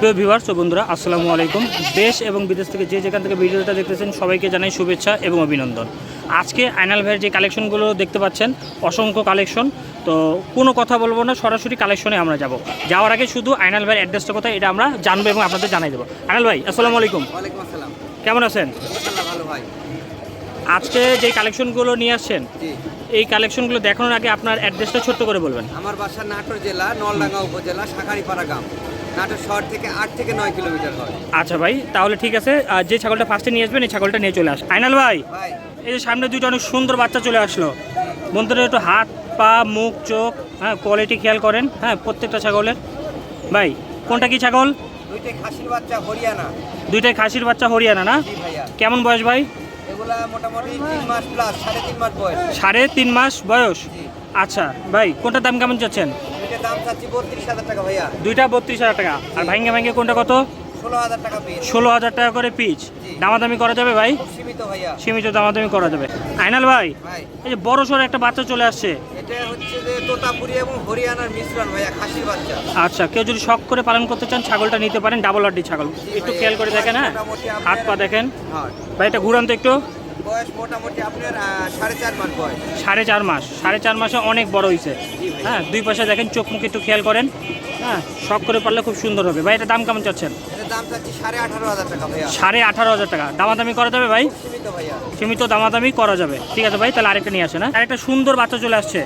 প্রিয় ভিউয়ার্স ও বন্ধুরা আসসালামু আলাইকুম। দেশ এবং বিদেশ থেকে যে যেখান থেকে ভিডিওটা দেখতেছেন সবাইকে জানাই শুভেচ্ছা এবং অভিনন্দন। আজকে আইনাল ভাইয়ের যে কালেকশনগুলো দেখতে পাচ্ছেন অসংখ্য কালেকশন তো কোনো কথা বলব না সরাসরি কালেকশনে আমরা যাব। যাওয়ার আগে শুধু আইনাল ভাইয়ের অ্যাড্রেসটা কোথায় এটা আমরা জানব এবং আপনাদের জানাই দেবো। আইনাল ভাই আসসালামু আলাইকুম। কেমন আছেন? ভাই। আজকে যে কালেকশনগুলো নিয়ে আসছেন এই কালেকশনগুলো দেখানোর আগে আপনার অ্যাড্রেসটা ছোট্ট করে বলবেন। আমার বাসা নাটোর জেলা নলডাঙ্গা উপজেলা শাখারিপাড়া গ্রাম। নাটোর শহর থেকে আট থেকে নয় কিলোমিটার হয়। আচ্ছা ভাই তাহলে ঠিক আছে। আর যে ছাগলটা ফার্স্টে নিয়ে আসবেন এই ছাগলটা নিয়ে চলে আস আইনাল ভাই এই যে সামনে দুটো অনেক সুন্দর বাচ্চা চলে আসলো। বন্ধুরা একটু হাত পা মুখ চোখ হ্যাঁ কোয়ালিটি খেয়াল করেন হ্যাঁ প্রত্যেকটা ছাগলের। ভাই কোনটা কি ছাগল? দুইটাই খাসির বাচ্চা হরিয়ানা। দুইটাই খাসির বাচ্চা হরিয়ানা না? কেমন বয়স ভাই? এগুলা মোটামুটি তিন মাস প্লাস সাড়ে তিন মাস বয়স। সাড়ে তিন মাস বয়স। আচ্ছা ভাই কোনটার দাম কেমন দুইটার দাম চাচ্ছি বত্রিশ হাজার টাকা ভাইয়া। দুইটা বত্রিশ হাজার টাকা। আর ভাঙ্গে ভাঙ্গে কোনটা কত? ষোলো হাজার টাকা করে পিচ দামাদামি করা যাবে ভাই? সীমিত দামাদামি করা যাবে। আইনাল ভাই এই যে বড় সড়ো একটা বাচ্চা চলে আসছে। আচ্ছা কেউ যদি শখ করে পালন করতে চান ছাগলটা নিতে পারেন ডাবল হাড্ডি ছাগল। একটু খেয়াল করে দেখেন হ্যাঁ? হাত পা দেখেন। হ্যাঁ। ভাই এটা ঘুরান তো একটু। বয়স মোটামুটি আপনার সাড়ে চার মাস বয়স। সাড়ে চার মাস সাড়ে চার মাসে অনেক বড় হয়েছে হ্যাঁ দুই পাশে দেখেন চোখ মুখ একটু খেয়াল করেন। হ্যাঁ শখ করে পারলে খুব সুন্দর হবে। ভাই এটা দাম কেমন চাচ্ছেন? দাম চাচ্ছি সাড়ে আঠারো হাজার টাকা ভাইয়া। সাড়ে আঠারো হাজার টাকা। দামাদামি করা যাবে ভাই? সীমিত ভাইয়া। সীমিত দামাদামি করা যাবে। ঠিক আছে ভাই তাহলে আরেকটা নিয়ে আসে না আরেকটা সুন্দর বাচ্চা চলে আসছে।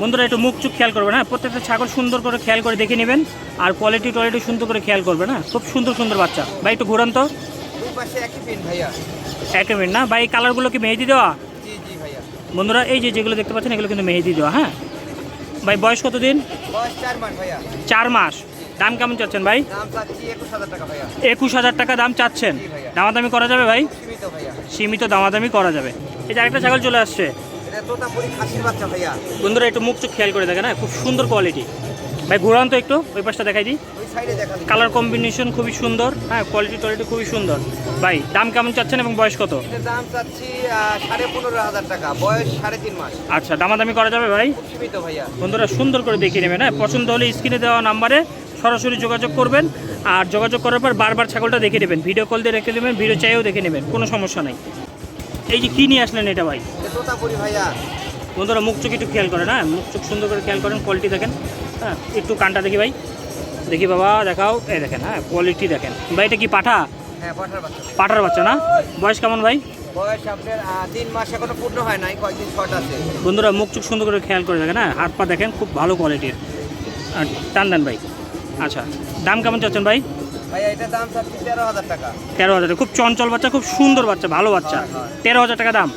বন্ধুরা একটু মুখ চুখ খেয়াল করবেন হ্যাঁ? প্রত্যেকটা ছাগল সুন্দর করে খেয়াল করে দেখে নেবেন। আর কোয়ালিটি টোয়ালিটি সুন্দর করে খেয়াল করবেন হ্যাঁ? খুব সুন্দর সুন্দর বাচ্চা। ভাই একটু ঘুরান তো। দুই পাশে একই পিন ভাইয়া। এক মিনিট না? ভাই এই কালারগুলো কি মেহেদি দেওয়া? বন্ধুরা এই যে যেগুলো দেখতে পাচ্ছেন এগুলো কিন্তু মেহেদি দেওয়া হ্যাঁ? ভাই বয়স কত দিন? চার মাস দাম কেমন চাচ্ছেন ভাই? একুশ হাজার টাকা দাম চাচ্ছেন? দামাদামি করা যাবে ভাই? সীমিত দামাদামি করা যাবে। এই যে আরেকটা ছাগল চলে আসছে। বন্ধুরা একটু মুখ চোখ খেয়াল করে দেখেন হ্যাঁ? খুব সুন্দর কোয়ালিটি ভাই ঘুরান তো একটু ওই পাশটা দেখাই দিই। কালার কম্বিনেশন খুবই সুন্দর হ্যাঁ কোয়ালিটি টোয়ালিটি খুবই সুন্দর। ভাই দাম কেমন চাচ্ছেন এবং বয়স কত? দাম চাচ্ছি সাড়ে পনেরো হাজার টাকা বয়স সাড়ে তিন মাস। আচ্ছা দামাদামি করা যাবে ভাই? সীমিত ভাইয়া। বন্ধুরা সুন্দর করে দেখিয়ে নেবেন হ্যাঁ পছন্দ হলে স্ক্রিনে দেওয়া নাম্বারে সরাসরি যোগাযোগ করবেন আর যোগাযোগ করার পর বারবার ছাগলটা দেখে নেবেন। ভিডিও কল দিয়ে রেখে দেবেন ভিডিও চাইও দেখে নেবেন কোনো সমস্যা নাই। এই যে কী নিয়ে আসলেন এটা ভাই? তোতাপুরি ভাইয়া। বন্ধুরা মুখ চোখ একটু খেয়াল করেন হ্যাঁ মুখ চোখ সুন্দর করে খেয়াল করেন কোয়ালিটি দেখেন। হ্যাঁ একটু কানটা দেখি ভাই। দেখি বাবা দেখাও। এই দেখেন হ্যাঁ কোয়ালিটি দেখেন। ভাই এটা কি পাঠা? হ্যাঁ পাঠার বাচ্চা। না? বয়স কেমন ভাই? বন্ধুরা মুখ চোখ সুন্দর করে খেয়াল করে দেখেন হ্যাঁ হাত পা দেখেন খুব ভালো কোয়ালিটির টান দেন ভাই। আচ্ছা দাম কেমন চাচ্ছেন ভাই? দাম তেরো হাজার খুব চঞ্চল বাচ্চা খুব সুন্দর বাচ্চা ভালো বাচ্চা। তেরো হাজার টাকা দাম?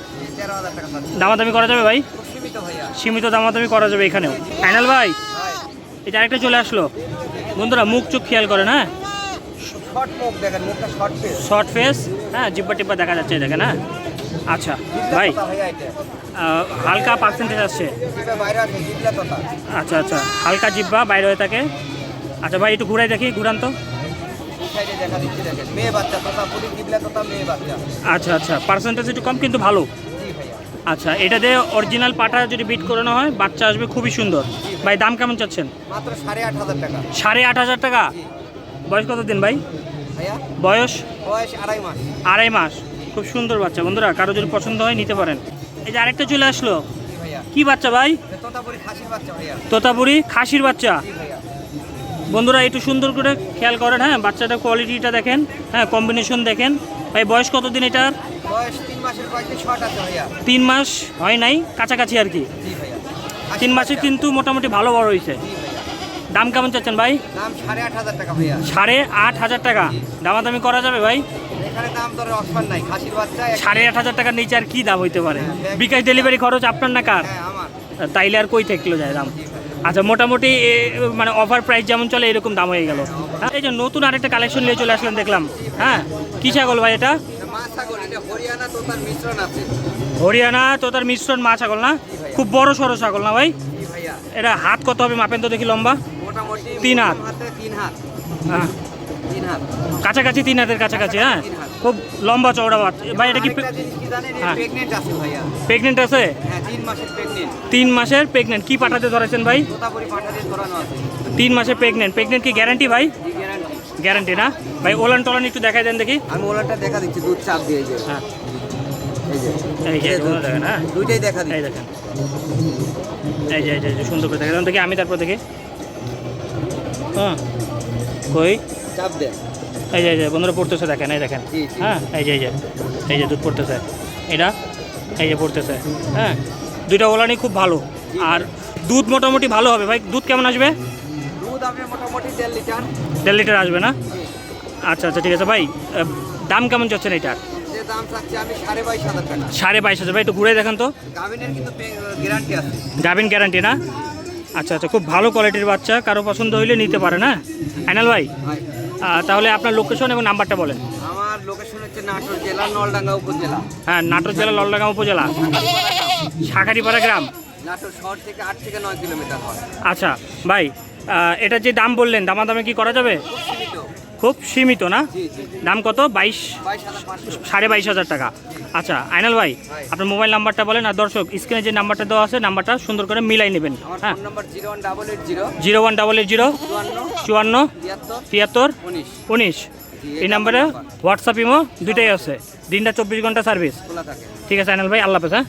দামাদামি করা যাবে ভাই? সীমিত দামাদামি করা যাবে এখানেও। ফাইনাল ভাই? এটা আরেকটা চলে আসলো। বন্ধুরা মুখ চোখ খেয়াল করেন হ্যাঁ? শর্ট ফেস হ্যাঁ জিব্বা টিব্বা দেখা যাচ্ছে দেখেন হ্যাঁ? আচ্ছা ভাই হালকা পার্সেন্টেজ আসছে। আচ্ছা আচ্ছা হালকা জিব্বা বাইরে হয়ে থাকে। আচ্ছা ভাই একটু ঘুরাই দেখি ঘুরান তো। আচ্ছা আচ্ছা পার্সেন্টেজ একটু কম কিন্তু ভালো। আচ্ছা এটা দিয়ে অরিজিনাল পাটা যদি বিট করানো হয় বাচ্চা আসবে খুবই সুন্দর। ভাই দাম কেমন চাচ্ছেন? মাত্র সাড়ে আট হাজার টাকা। সাড়ে আট হাজার টাকা? বয়স কত দিন ভাই বয়স? বয়স আড়াই মাস। আড়াই মাস। খুব সুন্দর বাচ্চা। বন্ধুরা কারও যদি পছন্দ হয় নিতে পারেন। এই যে আরেকটা চলে আসলো। কি বাচ্চা ভাই? তোতাপুরি খাসির বাচ্চা ভাইয়া। তোতাপুরি খাসির বাচ্চা। বন্ধুরা একটু সুন্দর করে খেয়াল করেন হ্যাঁ বাচ্চাটার কোয়ালিটিটা দেখেন হ্যাঁ কম্বিনেশন দেখেন। ভাই বয়স কতদিন এটার? বয়স তিন মাসের তিন মাস হয় নাই কাছাকাছি আর কি। তিন মাসে কিন্তু মোটামুটি ভালো বড় হয়েছে দাম কেমন চাচ্ছেন ভাই? দাম সাড়ে আট হাজার টাকা ভাইয়া। সাড়ে আট হাজার টাকা। দামাদামি করা যাবে ভাই? দাম সাড়ে আট হাজার টাকার নিচে আর কি দাম হইতে পারে? বিকাশ ডেলিভারি খরচ আপনার না কার? হ্যাঁ তাইলে আর কই থাকল যায় দাম? আচ্ছা মোটামুটি মানে অফার প্রাইস যেমন চলে এরকম দাম হয়ে গেল। হ্যাঁ, এই যে নতুন আরেকটা কালেকশন নিয়ে চলে আসলেন দেখলাম। হ্যাঁ? কি ছাগল ভাই এটা? হরিয়ানা তো তার মিশ্রণ আছে। হরিয়ানা তো তার মিশ্রণ মা ছাগল না? খুব বড় সড়ো ছাগল না ভাই? এটা হাত কত হবে মাপেন তো দেখি লম্বা। তিন হাত। হ্যাঁ। কাছাকাছি তিন হাতের কাছাকাছি হ্যাঁ? খুব লম্বা চওড়া বাচ্চা। ভাই এটা কি জানেন? হ্যাঁ। প্রেগনেন্ট আছে প্রেগনেন্ট হ্যাঁ তিন মাসের প্রেগনেন্ট কি পাঠাতে ধরেছেন ভাই? তিন মাসের প্রেগনেন্ট প্রেগনেন্ট কি গ্যারান্টি ভাই? গ্যারান্টি না? ভাই ওলান টলান একটু দেখাই দেন দেখি। আমি ওলাটা দেখা দিচ্ছি দুধ চাপ দিয়ে হ্যাঁ। দুইটাই দেখা এই দেখেন এই যে এই যে সুন্দর করে দেখেন দেখি আমি তারপর দেখি হ্যাঁ কই চাপ এই যে এই যে বন্ধুরা পড়তেছে দেখেন এই দেখেন। হ্যাঁ এই যে এই যে এই যে দুধ পড়তেছে এটা এই যে পড়তেছে হ্যাঁ দুইটা ওলানি খুব ভালো আর দুধ মোটামুটি ভালো হবে ভাই দুধ কেমন আসবে দুধ আপনি মোটামুটি দেড় লিটার দেড় লিটার আসবে না আচ্ছা আচ্ছা ঠিক আছে ভাই দাম কেমন যাচ্ছেন এটার যে দাম চাচ্ছি আমি সাড়ে বাইশ হাজার টাকা। সাড়ে বাইশ হাজার। ভাই একটু ঘুরে দেখেন তো। গাভিনের কিন্তু গ্যারান্টি আছে। গাভিন গ্যারান্টি না? আচ্ছা আচ্ছা খুব ভালো কোয়ালিটির বাচ্চা। কারও পছন্দ হইলে নিতে পারে না? আইনাল ভাই? তাহলে আপনার লোকেশন এবং নাম্বারটা বলেন। আমার লোকেশন হচ্ছে নাটোর জেলা নলডাঙ্গা উপজেলা। হ্যাঁ নাটোর জেলা ললডাঙ্গা উপজেলা। শাখারিপাড়া গ্রাম। নাটোর শহর থেকে আট থেকে নয় কিলোমিটার হয়। আচ্ছা ভাই এটার যে দাম বললেন দামাদামে কি করা যাবে? খুব সীমিত না? দাম কত? বাইশ সাড়ে বাইশ হাজার টাকা। আচ্ছা আইনাল ভাই আপনার মোবাইল নাম্বারটা বলেন আর দর্শক স্ক্রিনে যে নাম্বারটা দেওয়া আছে নাম্বারটা সুন্দর করে মিলাই নেবেন। হ্যাঁ। Zero one double eight zero. চুয়ান্ন। তিয়াত্তর। উনিশ। এই নাম্বারে হোয়াটসঅ্যাপ ইমো দুইটাই আছে। দিনটা চব্বিশ ঘণ্টা সার্ভিস ঠিক আছে আইনাল ভাই আল্লাহ হাফেজ হ্যাঁ?